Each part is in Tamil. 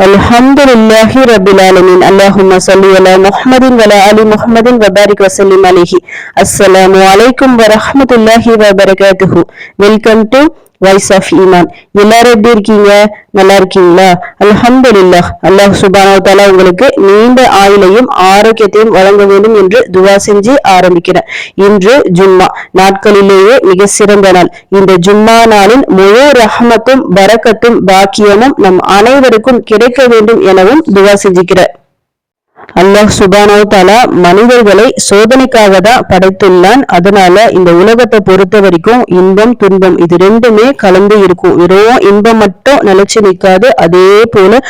الحمد لله رب العالمين اللهم صل على محمد وعلى آل محمد وبارك وسلم عليه السلام عليكم ورحمه الله وبركاته ويلكم టు வாய்ஸ் ஆஃப் ஈமான் எல்லாரும் எப்படி இருக்கீங்க? நல்லா இருக்கீங்களா? அல்ஹம்துலில்லாஹ். அல்லாஹ் சுபானோ தாலா உங்களுக்கு நீண்ட ஆயுளையும் ஆரோக்கியத்தையும் வழங்க வேண்டும் என்று துவா செஞ்சு ஆரம்பிக்கிறேன். இன்று ஜும்மா. நாட்களிலேயே மிக சிறந்த நாள். இந்த ஜும்மா நாளின் முழு ரஹமத்தும் பரக்கத்தும் பாக்கியமும் நம் அனைவருக்கும் கிடைக்க வேண்டும் எனவும் துவா செஞ்சுக்கிறேன். அல்லாஹ் சுபானோ தாலா மனிதர்களை சோதனைக்காக தான் படைத்துள்ளான். அதனால இந்த உலகத்தை பொறுத்த வரைக்கும் இன்பம் துன்பம் இது ரெண்டுமே கலந்து இருக்கும். வெறும் இன்பம் மட்டும் நிலைச்சு நிற்காது அதே போல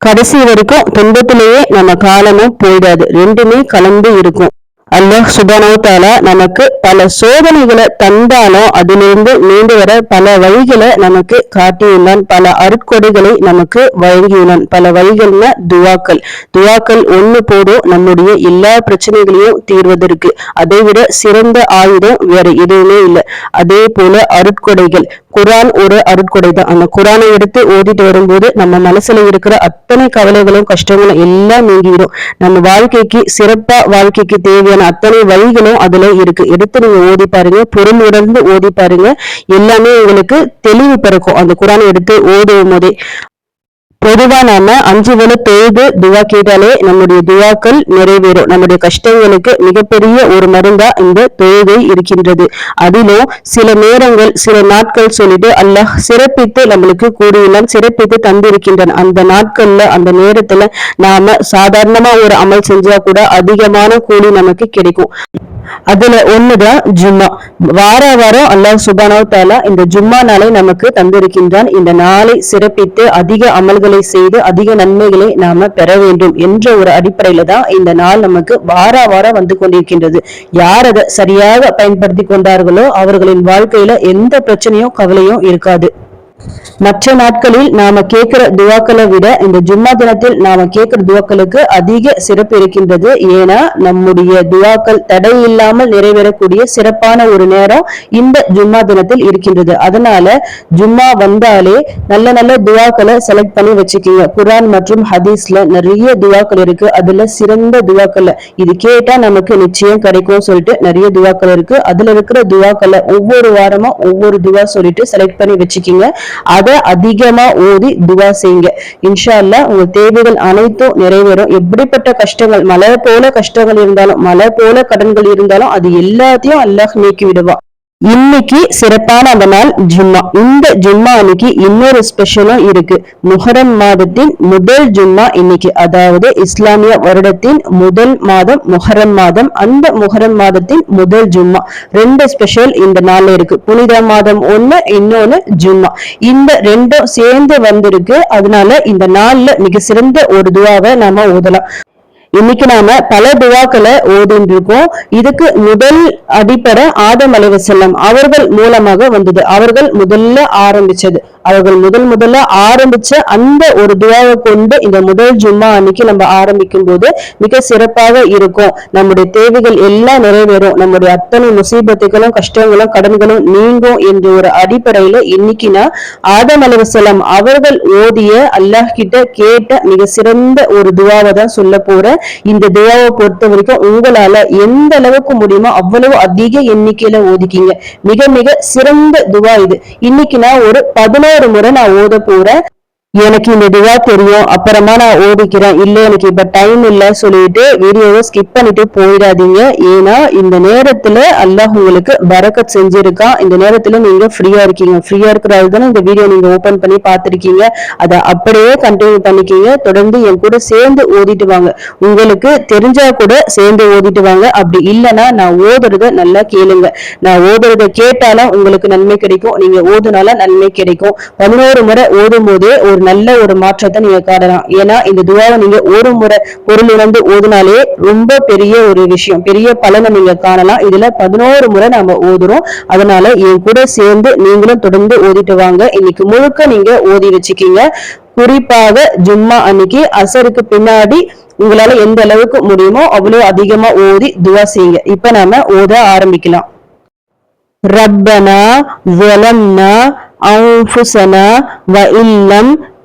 கடைசி வரைக்கும் துன்பத்திலேயே நம்ம காலமும் போயிடாது. ரெண்டுமே கலந்து இருக்கும். அல்லாஹ் சுபானோ நமக்கு பல சோதனைகளை தந்தாலும் அதிலிருந்து மீண்டு வர பல வழிகளை நமக்கு காட்டியுள்ளான். பல அருட்கொடைகளை நமக்கு வழங்கியுள்ளான். பல வழிகள்னா துவாக்கள். துவாக்கள் ஒண்ணு போதும் நம்முடைய எல்லா பிரச்சனைகளையும் தீர்வதற்கு. அதை விட சிறந்த ஆயுதம் வேற எதுவுமே இல்லை. அதே போல அருட்கொடைகள். குரான் ஒரு அருட்கொடை தான். அந்த குரானை எடுத்து ஓதிட்டு வரும்போது நம்ம மனசுல இருக்கிற அத்தனை கவலைகளும் கஷ்டங்களும் எல்லாம் நீங்கிடும் நம்ம வாழ்க்கைக்கு சிறப்பா வாழ்க்கைக்கு தேவையான அத்தனை வழிகளும் அதுல இருக்கு. எடுத்து நீங்க ஓதி பாருங்க. பொருள் உணர்ந்து ஓதி பாருங்க. எல்லாமே உங்களுக்கு தெளிவு பிறக்கும். அந்த குரானை எடுத்து ஓதும் போதே. பொதுவா நாம அஞ்சு வேளை தொழுது துவா கேட்டாலே நம்முடைய துவாக்கள் நிறைவேறும். நம்முடைய கஷ்டங்களுக்கு மிகப்பெரிய ஒரு மருந்தா இந்த தொழுகை இருக்கின்றது. அதிலும் சில நேரங்கள் சில நாட்கள் சொல்லிட்டு அல்லாஹ் சிறப்பித்து நம்மளுக்கு கூடியுள்ளான் சிறப்பித்து தந்திருக்கின்றான். அந்த நாட்கள்ல அந்த நேரத்துல நாம சாதாரணமா ஒரு அமல் செஞ்சா கூட அதிகமான கூலி நமக்கு கிடைக்கும். அதுல ஒண்ணுதான் ஜும்மா. வார வாரம் அல்லாஹ் சுபானோ தாலா இந்த ஜும்மா நாளை நமக்கு தந்திருக்கின்றான். இந்த நாளை சிறப்பித்து அதிக அமல்களை செய்து அதிக நன்மைகளை நாம பெற வேண்டும் என்ற ஒரு அடிப்படையில தான் இந்த நாள் நமக்கு வார வாரம் வந்து கொண்டிருக்கின்றது. யார் அதை சரியாக பயன்படுத்தி கொண்டார்களோ அவர்களின் வாழ்க்கையில எந்த பிரச்சனையும் கவலையும் இருக்காது. மற்ற நாட்களில் நாம கேட்கிற துவாக்களை விட இந்த ஜும்மா தினத்தில் நாம கேட்கிற துவாக்களுக்கு அதிக சிறப்பு இருக்கின்றது. ஏன்னா நம்முடைய துவாக்கள் தடை இல்லாமல் நிறைவேறக்கூடிய சிறப்பான ஒரு நேரம் இந்த ஜும்மா தினத்தில் இருக்கின்றது. அதனால ஜும்மா வந்தாலே நல்ல நல்ல துவாக்களை செலக்ட் பண்ணி வச்சுக்கீங்க. குரான் மற்றும் ஹதீஸ்ல நிறைய துவாக்கள் இருக்கு. அதுல சிறந்த துவாக்கள். இது கேட்டா நமக்கு நிச்சயம் கிடைக்கும் சொல்லிட்டு நிறைய துவாக்கள் இருக்கு. அதுல இருக்கிற துவாக்களை ஒவ்வொரு வாரமும் ஒவ்வொரு துவா சொல்லிட்டு செலக்ட் பண்ணி வச்சுக்கீங்க. அது அதிகமா ஓதி துவா செய்யுங்க. இன்ஷா அல்லா உங்க தேவைகள் அனைத்தும் நிறைவேறும். எப்படிப்பட்ட கஷ்டங்கள் மழை போல கஷ்டங்கள் இருந்தாலும் மழை போல கடன்கள் இருந்தாலும் அது எல்லாத்தையும் அல்லாஹ் நீக்கி விடுவா இன்னைக்கு சிறப்பான அந்த நாள் ஜும்மா. இந்த ஜும்மா அன்னைக்கு இன்னொரு ஸ்பெஷலும் இருக்கு. முஹரம் மாதத்தின் முதல் ஜும்மா இன்னைக்கு. அதாவது இஸ்லாமிய வருடத்தின் முதல் மாதம் முஹரம் மாதம். அந்த முஹரம் மாதத்தின் முதல் ஜும்மா. ரெண்டு ஸ்பெஷல் இந்த நாள்ல இருக்கு. புனித மாதம் ஒண்ணு இன்னொன்னு ஜும்மா. இந்த ரெண்டும் சேர்ந்து வந்திருக்கு. அதனால இந்த நாள்ல மிக சிறந்த ஒரு துவாவை நாம ஓதலாம். இன்னைக்கு நாம பல துவாக்களை ஓதிட்டு இருக்கோம் இதுக்கு முதல் அடிப்படை ஆதம் அலைவசல்லம் அவர்கள் மூலமாக வந்தது. அவர்கள் முதல்ல ஆரம்பிச்சது அவர்கள் முதல் முதல்ல ஆரம்பிச்ச அந்த ஒரு துவாவை கொண்டு இந்த முதல் ஜும்மா அன்னைக்கு நம்ம ஆரம்பிக்கும் போது மிக சிறப்பாக இருக்கும். நம்முடைய தேவைகள் எல்லாம் நிறைவேறும். நம்முடைய அத்தனை முசீபத்துகளும் கஷ்டங்களும் கடன்களும் நீங்கும் என்ற ஒரு அடிப்படையில இன்னைக்கு நான் ஆதம் அலைவசல்லம் அவர்கள் ஓதிய அல்லாஹ் கிட்ட கேட்ட மிக சிறந்த ஒரு துவாவை தான் சொல்ல போறேன். இந்த துவாவை பொறுத்த வரைக்கும் உங்களால எந்த அளவுக்கு முடியுமோ அவ்வளவு அதிக எண்ணிக்கையில ஓதிக்கிங்க. மிக மிக சிறந்த துவா இது. இன்னைக்கு நான் ஒரு பதினோரு முறை நான் ஓத போறேன். எனக்கு இந்த துவா தெரியும். அப்புறமா நான் ஓடிக்கிறேன். இல்ல எனக்கு இப்ப டைம் இல்ல சொல்லிட்டு வீடியோவை ஸ்கிப் பண்ணிட்டு போயிடாதீங்க. ஏன்னா இந்த நேரத்துல அல்லாஹ் உங்களுக்கு பரக்கத் செஞ்சிருக்கான். இந்த நேரத்துல நீங்க ஃப்ரீயா இருக்கீங்க. ஃப்ரீயா இருக்கிறது தானே இந்த வீடியோ நீங்க ஓபன் பண்ணி பார்த்துருக்கீங்க. அதை அப்படியே கண்டினியூ பண்ணிக்கீங்க. தொடர்ந்து என் கூட சேர்ந்து ஓதிட்டு வாங்க. உங்களுக்கு தெரிஞ்சா கூட சேர்ந்து ஓதிட்டு வாங்க. அப்படி இல்லைன்னா நான் ஓதுறத நல்லா கேளுங்க. நான் ஓதுறத கேட்டாலும் உங்களுக்கு நன்மை கிடைக்கும். நீங்க ஓதுனால நன்மை கிடைக்கும். பதினோரு முறை ஓதும் போதே ஒரு நல்ல ஒரு மாற்றத்தை நீங்க காணலாம் ஏன்னா இந்த துவாவை நீங்க ஒரு முறை பொருள் உணர்ந்து ஓதுனாலே ரொம்ப பெரிய ஒரு விஷயம் பெரிய பலனை நீங்க காணலாம் இதுல பதினோரு முறை நாம ஓதுறோம் அதனால என் கூட சேர்ந்து நீங்களும் தொடர்ந்து ஓதிட்டு வாங்க இன்னைக்கு முழுக்க நீங்க ஓதி வச்சுக்கீங்க குறிப்பாக ஜும்மா அன்னைக்கு அசருக்கு பின்னாடி உங்களால எந்த அளவுக்கு முடியுமோ அவ்வளவு அதிகமா ஓதி துவா செய்யுங்க இப்ப நாம ஓத ஆரம்பிக்கலாம் ربنا ظلمنا أنفسنا وإن لم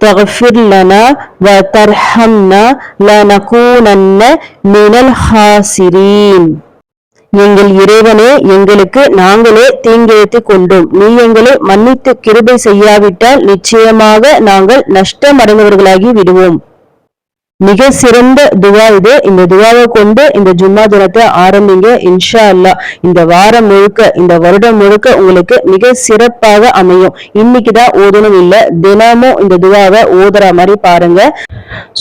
تغفر لنا وترحمنا لنكونن من الخاسرين எங்கள் இறைவனே எங்களுக்கு நாங்களே தீங்கிழைத்துக் கொண்டோம் நீ எங்களை மன்னித்து கிருபை செய்யாவிட்டால் நிச்சயமாக நாங்கள் நஷ்டமடைந்தவர்களாகி விடுவோம் மிக சிறந்த துவா இது. இந்த துவாவை கொண்டு இந்த ஜும்மா தினத்தை ஆரம்பிங்க. இன்ஷா அல்லா இந்த வாரம் முழுக்க இந்த வருடம் முழுக்க உங்களுக்கு மிக சிறப்பாக அமையும் இன்னைக்குதான் ஓதணும் இல்ல தினமும் இந்த துவாவை ஓதுற மாதிரி பாருங்க.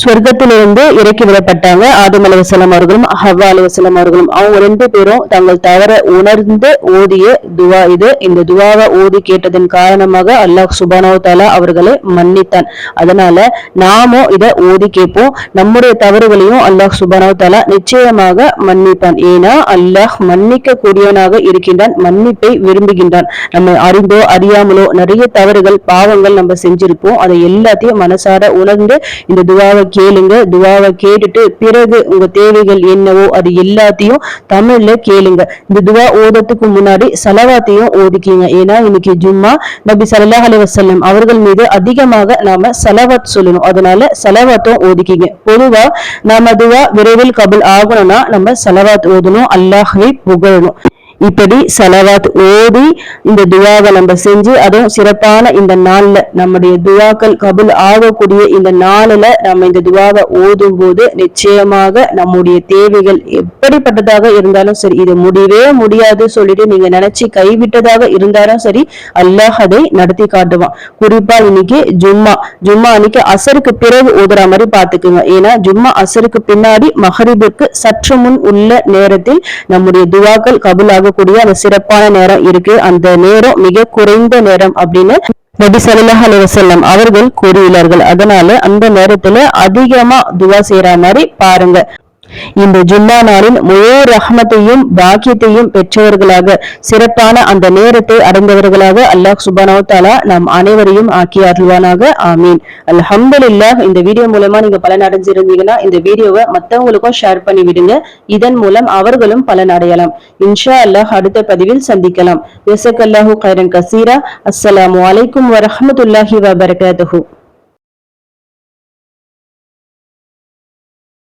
சொர்க்கத்திலிருந்து இறக்கி விடப்பட்டாங்க. ஆதம் அலுவலம் அவர்களும் ஹவ்வா அலுவலம் அவர்களும். அவங்க ரெண்டு பேரும் தங்கள் தவற உணர்ந்து ஓதிய துவா இது. இந்த துவாவை ஓதி கேட்டதன் காரணமாக அல்லாஹ் சுபானோ தாலா அவர்களை மன்னித்தான். அதனால நாமும் இதை ஓதி கேட்போம். நம்முடைய தவறுகளையும் அல்லாஹ் சுபானோ தலா நிச்சயமாக மன்னிப்பான். ஏன்னா அல்லாஹ் மன்னிக்க கூடியவனாக இருக்கின்றான் மன்னிப்பை விரும்புகின்றான். நம்ம அறிந்தோ அறியாமலோ நிறைய தவறுகள் பாவங்கள் நம்ம செஞ்சிருப்போம். அதை எல்லாத்தையும் மனசார உணர்ந்து இந்த துவாவை கேளுங்க. துவாவை கேட்டுட்டு பிறகு உங்க தேவைகள் என்னவோ அது எல்லாத்தையும் தமிழ்ல கேளுங்க. இந்த துவா ஓதத்துக்கு முன்னாடி சலவாத்தையும் ஓதிக்கிங்க. ஏன்னா இன்னைக்கு ஜும்மா நபி சல்லாஹ் அலி வசல்லம் அவர்கள் மீது அதிகமாக நாம சலவாத் சொல்லணும். அதனால சலவாத்தும் ஓதிக்கிங்க. பொதுவா நாம துவா விரைவில் கபுல் ஆகணும்னா நம்ம செலவாத் ஓதணும் அல்லாஹை புகழணும். இப்படி செலவாத் ஓதி இந்த துவாவை நம்ம செஞ்சு அதுவும் சிறப்பான இந்த நாள்ல நம்முடைய துவாக்கள் கபுல் ஆகக்கூடிய இந்த நாளில் நம்ம இந்த துவாவை ஓதும் போது நிச்சயமாக நம்முடைய தேவைகள் எப்படிப்பட்டதாக இருந்தாலும் சரி இது முடியவே முடியாது சொல்லிட்டு நீங்க நினைச்சு கைவிட்டதாக இருந்தாலும் சரி அல்லாஹ் அதை நடத்தி காட்டுவான். குறிப்பா இன்னைக்கு ஜும்மா. ஜும்மா அன்னைக்கு அசருக்கு பிறகு ஓதுற மாதிரி பாத்துக்குங்க ஏன்னா ஜும்மா அசருக்கு பின்னாடி மஹரிபுக்கு சற்று முன் உள்ள நேரத்தில் நம்முடைய துவாக்கள் கபுலாக இருக்கக்கூடிய அந்த சிறப்பான நேரம் இருக்கு. அந்த நேரம் மிக குறைந்த நேரம் அப்படின்னு நபி சல்லாஹ் அலி அவர்கள் கூறியுள்ளார்கள். அதனால அந்த நேரத்துல அதிகமா துவா செய்யற மாதிரி பாருங்க. இந்த ஜும்மா நாளில் முழு ரஹமத்தையும் பாக்கியத்தையும் பெற்றவர்களாக சிறப்பான அந்த நேரத்தை அடைந்தவர்களாக அல்லாஹ் சுபானோ தாலா நாம் அனைவரையும் ஆக்கி அருள்வானாக. ஆமீன். அல்ஹம்துலில்லாஹ் இந்த வீடியோ மூலமா நீங்க பலன் அடைஞ்சிருந்தீங்கன்னா இந்த வீடியோவை மத்தவங்களுக்கும் ஷேர் பண்ணி விடுங்க. இதன் மூலம் அவர்களும் பலன் அடையலாம். இன்ஷா அல்லாஹ் அடுத்த பதிவில் சந்திக்கலாம். யசக் அல்லாஹூ கைரன் கசீரா. அஸ்ஸலாமு அலைக்கும் வரஹமத்துல்லாஹி வபரகாத்துஹூ.